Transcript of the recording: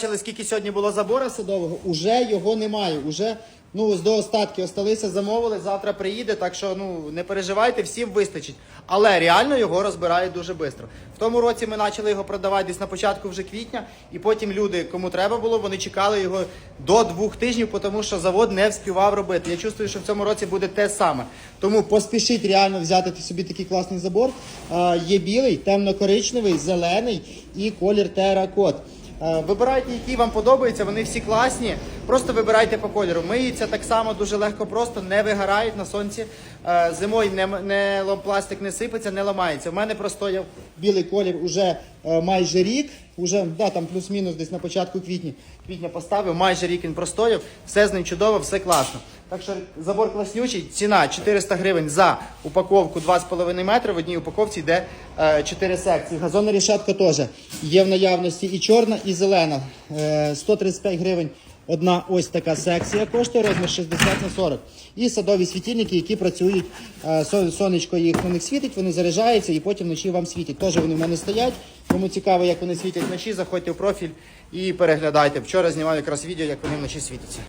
Бачили, скільки сьогодні було забора садового, уже його немає. Уже ну ось до остатки осталися, замовили. Завтра приїде. Так що ну не переживайте, всім вистачить. Але реально його розбирають дуже швидко. В тому році ми почали його продавати десь на початку вже квітня, і потім люди, кому треба було, вони чекали його до двох тижнів, тому що завод не вспівав робити. Я чувствую, що в цьому році буде те саме. Тому поспішіть реально взяти собі такий класний забор. А, є білий, темно-коричневий, зелений і колір теракот. Е, Вибирайте, які вам подобаються, вони всі класні. Просто вибирайте по кольору. Миються так само дуже легко, просто не вигорають на сонці. Е, Зимою не, не пластик не сипеться, не ламається. У мене простояв білий колір уже е, майже рік. Уже да, там плюс-мінус десь на початку квітня. Квітня поставив, майже рік він простояв. Все з ним чудово, все класно. Так що забор класнючий, ціна 400 гривень за упаковку 2,5 метри. В одній упаковці йде 4 секції. Газонна рішатка теж є в наявності і чорна, і зелена. Е, 135 гривень. Одна ось така секція коштує розмір 60 на 40. І садові світильники, які працюють, е, сонечко їх на них світить, вони заряджаються і потім вночі вам світять. Теж вони в мене стоять. Кому цікаво, як вони світять вночі, заходьте в профіль і переглядайте. Вчора знімав якраз відео, як вони вночі світяться.